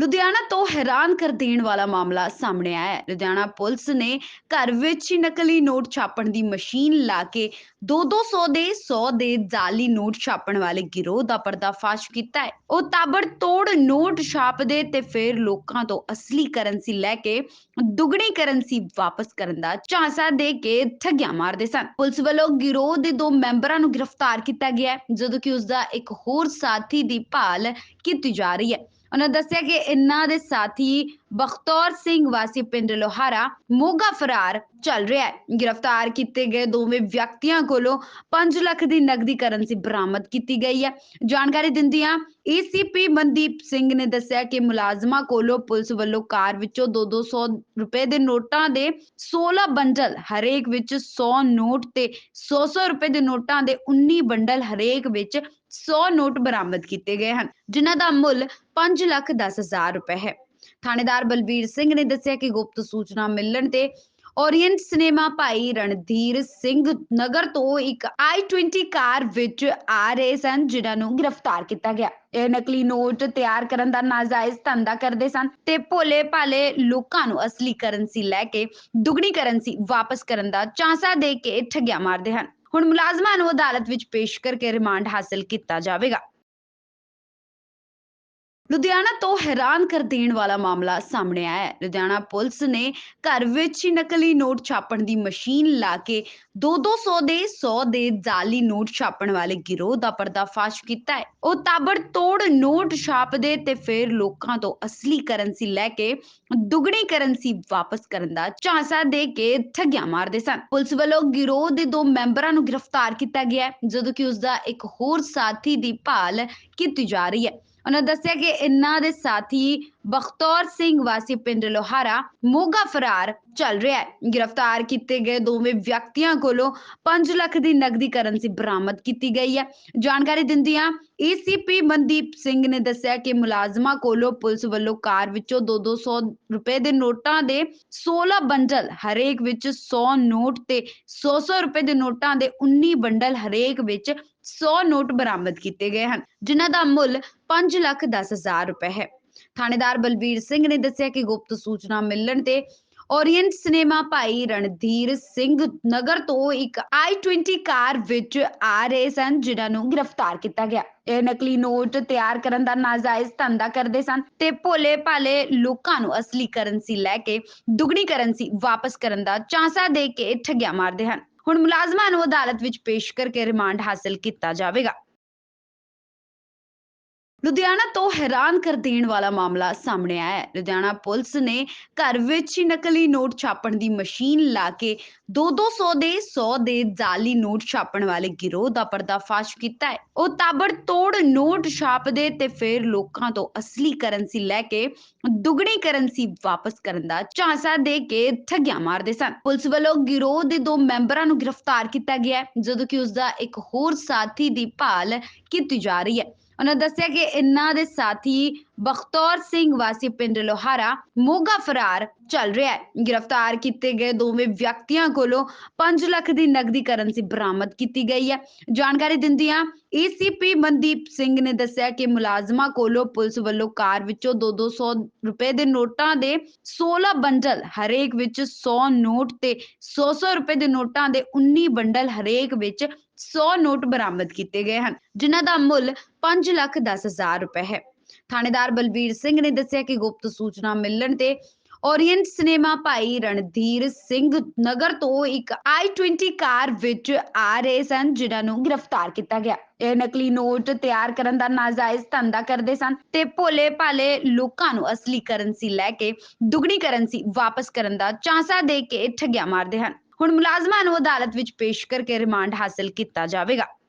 ਲੁਧਿਆਣਾ ਤੋਂ ਹੈਰਾਨ ਕਰ ਦੇਣ ਵਾਲਾ ਮਾਮਲਾ ਸਾਹਮਣੇ ਆਇਆ ਹੈ। ਲੁਧਿਆਣਾ ਪੁਲਿਸ ਨੇ ਘਰ ਵਿੱਚ ਹੀ ਨਕਲੀ ਨੋਟ ਛਾਪਣ ਦੀ ਮਸ਼ੀਨ ਲਾ ਕੇ 2-200 ਦੇ 100 ਦੇ ਜਾਲੀ ਨੋਟ ਛਾਪਣ ਵਾਲੇ ਗਿਰੋਹ ਦਾ ਪਰਦਾਫਾਸ਼ ਕੀਤਾ ਹੈ। ਉਹ ਤਾਬੜਤੋੜ ਨੋਟ ਛਾਪਦੇ ਤੇ ਫਿਰ ਲੋਕਾਂ ਤੋਂ ਅਸਲੀ ਕਰੰਸੀ ਲੈ ਕੇ ਦੁੱਗਣੀ ਕਰੰਸੀ ਵਾਪਸ ਕਰਨ ਦਾ ਝਾਂਸਾ ਦੇ ਕੇ ਠੱਗੀਆਂ ਮਾਰਦੇ ਸਨ। ਪੁਲਿਸ ਵੱਲੋਂ ਗਿਰੋਹ ਦੇ ਦੋ ਮੈਂਬਰਾਂ ਨੂੰ ਗ੍ਰਿਫਤਾਰ ਕੀਤਾ ਗਿਆ ਜਦੋਂ ਕਿ ਉਸ ਦਾ ਇੱਕ ਹੋਰ ਸਾਥੀ ਦੀ ਭਾਲ ਕੀਤੀ ਜਾ ਰਹੀ ਹੈ। ਉਹਨਾਂ ਦੱਸਿਆ ਕਿ ਇਨ੍ਹਾਂ ਦੇ ਸਾਥੀ ਬਖਤੌਰ ਸਿੰਘ ਵਾਸੀ ਪਿੰਡ ਲੋਹਾਰਾ ਮੋਗਾ ਫਰਾਰ ਚੱਲ ਰਿਹਾ ਹੈ। ਗ੍ਰਿਫਤਾਰ ਕੀਤੇ ਗਏ ਦੋਵੇਂ ਵਿਅਕਤੀਆਂ ਕੋਲੋਂ 5 ਲੱਖ ਦੀ ਨਕਦੀ ਕਰੰਸੀ ਬਰਾਮਦ ਕੀਤੀ ਗਈ ਹੈ। ਜਾਣਕਾਰੀ ਦਿੰਦਿਆਂ ਏਸੀਪੀ ਮਨਦੀਪ ਸਿੰਘ ਨੇ ਦੱਸਿਆ ਕਿ ਮੁਲਾਜ਼ਮਾਂ ਕੋਲੋਂ ਪੁਲਿਸ ਵੱਲੋਂ ਕਾਰ ਵਿੱਚੋਂ 2-200 ਰੁਪਏ ਦੇ ਨੋਟਾਂ ਦੇ 16 ਬੰਡਲ, ਹਰੇਕ ਵਿੱਚ 100 ਨੋਟ ਤੇ 100-100 ਰੁਪਏ ਦੇ ਨੋਟਾਂ ਦੇ 19 ਬੰਡਲ, ਹਰੇਕ ਵਿੱਚ 100 ਨੋਟ ਬਰਾਮਦ ਕੀਤੇ ਗਏ ਹਨ, ਜਿਨ੍ਹਾਂ ਦਾ ਮੁੱਲ 5 ਲੱਖ 10 ਹਜ਼ਾਰ ਰੁਪਏ ਹੈ। ਥਾਣੇਦਾਰ ਬਲਬੀਰ ਸਿੰਘ ਨੇ ਦੱਸਿਆ ਕਿ ਗੁਪਤ ਸੂਚਨਾ ਮਿਲਣ ਤੇ ਓਰੀਐਂਟ ਸਿਨੇਮਾ ਭਾਈ ਰਣਧੀਰ ਸਿੰਘ ਨਗਰ ਤੋਂ ਇੱਕ i20 ਕਾਰ ਵਿੱਚ ਆ ਰਹੇ ਸਨ, ਜਿਨ੍ਹਾਂ ਨੂੰ ਗ੍ਰਿਫਤਾਰ ਕੀਤਾ ਗਿਆ। ਇਹ ਨਕਲੀ ਨੋਟ ਤਿਆਰ ਕਰਨ ਦਾ ਨਾਜਾਇਜ਼ ਧੰਦਾ ਕਰਦੇ ਸਨ ਤੇ ਭੋਲੇ ਭਾਲੇ ਲੋਕਾਂ ਨੂੰ ਅਸਲੀ ਕਰੰਸੀ ਲੈ ਕੇ ਦੁੱਗਣੀ ਕਰੰਸੀ ਵਾਪਸ ਕਰਨ ਦਾ ਚਾਂਸਾ ਦੇ ਕੇ ਠੱਗਿਆ ਮਾਰਦੇ ਹਨ। ਹੁਣ ਮੁਲਾਜ਼ਮਾਂ ਨੂੰ ਅਦਾਲਤ ਵਿੱਚ ਪੇਸ਼ ਕਰਕੇ ਰਿਮਾਂਡ ਹਾਸਲ ਕੀਤਾ ਜਾਵੇਗਾ। ਲੁਧਿਆਣਾ ਤੋਂ ਹੈਰਾਨ ਕਰ ਦੇਣ ਵਾਲਾ ਮਾਮਲਾ ਸਾਹਮਣੇ ਆਇਆ ਹੈ। ਲੁਧਿਆਣਾ ਪੁਲਿਸ ਨੇ ਘਰ ਵਿੱਚ ਹੀ ਨਕਲੀ ਨੋਟ ਛਾਪਣ ਦੀ ਮਸ਼ੀਨ ਲਾ ਕੇ 2-200 ਦੇ 100 ਦੇ ਜਾਲੀ ਨੋਟ ਛਾਪਣ ਵਾਲੇ ਗਿਰੋਹ ਦਾ ਪਰਦਾਫਾਸ਼ ਕੀਤਾ ਹੈ। ਉਹ ਤਾਬੜਤੋੜ ਨੋਟ ਛਾਪਦੇ ਤੇ ਫਿਰ ਲੋਕਾਂ ਤੋਂ ਅਸਲੀ ਕਰੰਸੀ ਲੈ ਕੇ ਦੁੱਗਣੀ ਕਰੰਸੀ ਵਾਪਸ ਕਰਨ ਦਾ ਝਾਂਸਾ ਦੇ ਕੇ ਠੱਗੀਆਂ ਮਾਰਦੇ ਸਨ। ਪੁਲਿਸ ਵੱਲੋਂ ਗਿਰੋਹ ਦੇ ਦੋ ਮੈਂਬਰਾਂ ਨੂੰ ਗ੍ਰਿਫਤਾਰ ਕੀਤਾ ਗਿਆ ਜਦੋਂ ਕਿ ਉਸ ਦਾ ਇੱਕ ਹੋਰ ਸਾਥੀ ਦੀ ਭਾਲ ਕੀਤੀ ਜਾ ਰਹੀ ਹੈ। ਉਹਨਾਂ ਦੱਸਿਆ ਕਿ ਇਨ੍ਹਾਂ ਦੇ ਸਾਥੀ ਬਖਤੌਰ ਸਿੰਘ ਵਾਸੀ ਪਿੰਡ ਲੋਹਾਰਾ ਮੋਗਾ ਫਰਾਰ ਚੱਲ ਰਿਹਾ ਹੈ। ਗ੍ਰਿਫਤਾਰ ਕੀਤੇ ਗਏ ਦੋਵੇਂ ਵਿਅਕਤੀਆਂ ਕੋਲੋਂ 5 ਲੱਖ ਦੀ ਨਕਦੀ ਕਰੰਸੀ ਬਰਾਮਦ ਕੀਤੀ ਗਈ ਹੈ। ਜਾਣਕਾਰੀ ਦਿੰਦਿਆਂ ਏਸੀਪੀ ਮਨਦੀਪ ਸਿੰਘ ਨੇ ਦੱਸਿਆ ਕਿ ਮੁਲਾਜ਼ਮਾਂ ਕੋਲੋਂ ਪੁਲਿਸ ਵੱਲੋਂ ਕਾਰ ਵਿੱਚੋਂ 2-200 ਰੁਪਏ ਦੇ ਨੋਟਾਂ ਦੇ 16 ਬੰਡਲ, ਹਰੇਕ ਵਿੱਚ 100 ਨੋਟ ਤੇ 100-100 ਰੁਪਏ ਦੇ ਨੋਟਾਂ ਦੇ 19 ਬੰਡਲ ਹਰੇਕ ਵਿੱਚ 100 ਨੋਟ ਬਰਾਮਦ ਕੀਤੇ ਗਏ ਹਨ। ਜਿਨ੍ਹਾਂ ਦਾ ਮੁੱਲ 5 ਲੱਖ 10 ਹਜ਼ਾਰ ਰੁਪਏ ਹੈ। ਥਾਣੇਦਾਰ ਬਲਬੀਰ ਸਿੰਘ ਨੇ ਦੱਸਿਆ ਕਿ ਗੁਪਤ ਸੂਚਨਾ ਮਿਲਣ ਤੇ ਓਰੀਐਂਟ ਸਿਨੇਮਾ ਭਾਈ ਰਣਧੀਰ ਸਿੰਘ ਨਗਰ ਤੋਂ ਇੱਕ i20 ਕਾਰ ਵਿੱਚ ਆ ਰਹੇ ਸਨ, ਜਿਨ੍ਹਾਂ ਨੂੰ ਗ੍ਰਿਫਤਾਰ ਕੀਤਾ ਗਿਆ। ਇਹ ਨਕਲੀ ਨੋਟ ਤਿਆਰ ਕਰਨ ਦਾ ਨਾਜਾਇਜ਼ ਧੰਦਾ ਕਰਦੇ ਸਨ ਤੇ ਭੋਲੇ ਭਾਲੇ ਲੋਕਾਂ ਨੂੰ ਅਸਲੀ ਕਰੰਸੀ ਲੈ ਕੇ ਦੁੱਗਣੀ ਕਰੰਸੀ ਵਾਪਸ ਕਰਨ ਦਾ ਚਾਂਸਾ ਦੇ ਕੇ ਠੱਗਿਆ ਮਾਰਦੇ ਹਨ। ਹੁਣ ਮੁਲਾਜ਼ਮਾਂ ਨੂੰ ਅਦਾਲਤ ਵਿੱਚ ਪੇਸ਼ ਕਰਕੇ ਰਿਮਾਂਡ ਹਾਸਲ ਕੀਤਾ ਜਾਵੇਗਾ। ਲੁਧਿਆਣਾ ਤੋਂ ਹੈਰਾਨ ਕਰ ਦੇਣ ਵਾਲਾ ਮਾਮਲਾ ਸਾਹਮਣੇ ਆਇਆ ਹੈ। ਲੁਧਿਆਣਾ ਪੁਲਿਸ ਨੇ ਘਰ ਵਿੱਚ ਹੀ ਨਕਲੀ ਨੋਟ ਛਾਪਣ ਦੀ ਮਸ਼ੀਨ ਲਾ ਕੇ 2-200 ਦੇ 100 ਦੇ ਜਾਲੀ ਨੋਟ ਛਾਪਣ ਵਾਲੇ ਗਿਰੋਹ ਦਾ ਪਰਦਾਫਾਸ਼ ਕੀਤਾ ਹੈ। ਉਹ ਤਾਬੜਤੋੜ ਨੋਟ ਛਾਪਦੇ ਤੇ ਫਿਰ ਲੋਕਾਂ ਤੋਂ ਅਸਲੀ ਕਰੰਸੀ ਲੈ ਕੇ ਦੁੱਗਣੀ ਕਰੰਸੀ ਵਾਪਸ ਕਰਨ ਦਾ ਝਾਂਸਾ ਦੇ ਕੇ ਠੱਗੀਆਂ ਮਾਰਦੇ ਸਨ। ਪੁਲਿਸ ਵੱਲੋਂ ਗਿਰੋਹ ਦੇ ਦੋ ਮੈਂਬਰਾਂ ਨੂੰ ਗ੍ਰਿਫਤਾਰ ਕੀਤਾ ਗਿਆ ਜਦੋਂ ਕਿ ਉਸ ਦਾ ਇੱਕ ਹੋਰ ਸਾਥੀ ਦੀ ਭਾਲ ਕੀਤੀ ਜਾ ਰਹੀ ਹੈ। ਉਹਨਾਂ ਦੱਸਿਆ ਕਿ ਇਨ੍ਹਾਂ ਦੇ ਸਾਥੀ ਬਖਤੌਰ ਸਿੰਘ ਵਾਸੀ ਪਿੰਡ ਲੋਹਾਰਾ ਮੋਗਾ ਫਰਾਰ ਚੱਲ ਰਿਹਾ ਹੈ। ਗ੍ਰਿਫਤਾਰ ਕੀਤੇ ਗਏ ਦੋਵੇਂ ਵਿਅਕਤੀਆਂ ਕੋਲੋਂ 5 ਲੱਖ ਦੀ ਨਕਦੀ ਕਰੰਸੀ ਬਰਾਮਦ ਕੀਤੀ ਗਈ ਹੈ। ਜਾਣਕਾਰੀ ਦਿੰਦਿਆਂ ਏਸੀਪੀ ਮਨਦੀਪ ਸਿੰਘ ਨੇ ਦੱਸਿਆ ਕਿ ਮੁਲਾਜ਼ਮਾਂ ਕੋਲੋਂ ਪੁਲਿਸ ਵੱਲੋਂ ਕਾਰ ਵਿੱਚੋਂ 2-200 ਰੁਪਏ ਦੇ ਨੋਟਾਂ ਦੇ 16 ਬੰਡਲ, ਹਰੇਕ ਵਿੱਚ 100 ਨੋਟ ਤੇ 100-100 ਰੁਪਏ ਦੇ ਨੋਟਾਂ ਦੇ 19 ਬੰਡਲ, ਹਰੇਕ ਵਿੱਚ 100 ਨੋਟ ਬਰਾਮਦ ਕੀਤੇ ਗਏ ਹਨ, ਜਿਨ੍ਹਾਂ ਦਾ ਮੁੱਲ 5 ਲੱਖ 10 ਹਜ਼ਾਰ ਰੁਪਏ ਹੈ। ਥਾਣੇਦਾਰ ਬਲਬੀਰ ਸਿੰਘ ਨੇ ਦੱਸਿਆ ਕਿ ਗੁਪਤ ਸੂਚਨਾ ਮਿਲਣ ਤੇ ਓਰੀਐਂਟ ਸਿਨੇਮਾ ਭਾਈ ਰਣਧੀਰ ਸਿੰਘ ਨਗਰ ਤੋਂ ਇੱਕ i20 ਕਾਰ ਵਿੱਚ ਆ ਰਹੇ ਸਨ, ਜਿਨ੍ਹਾਂ ਨੂੰ ਗ੍ਰਿਫਤਾਰ ਕੀਤਾ ਗਿਆ। ਇਹ ਨਕਲੀ ਨੋਟ ਤਿਆਰ ਕਰਨ ਦਾ ਨਾਜਾਇਜ਼ ਧੰਦਾ ਕਰਦੇ ਸਨ ਤੇ ਭੋਲੇ ਭਾਲੇ ਲੋਕਾਂ ਨੂੰ ਅਸਲੀ ਕਰੰਸੀ ਲੈ ਕੇ ਦੁੱਗਣੀ ਕਰੰਸੀ ਵਾਪਸ ਕਰਨ ਦਾ ਚਾਂਸਾ ਦੇ ਕੇ ਠੱਗਿਆ ਮਾਰਦੇ ਹਨ। ਹੁਣ ਮੁਲਾਜ਼ਮਾਂ ਨੂੰ ਅਦਾਲਤ ਵਿੱਚ ਪੇਸ਼ ਕਰਕੇ ਰਿਮਾਂਡ ਹਾਸਲ ਕੀਤਾ ਜਾਵੇਗਾ।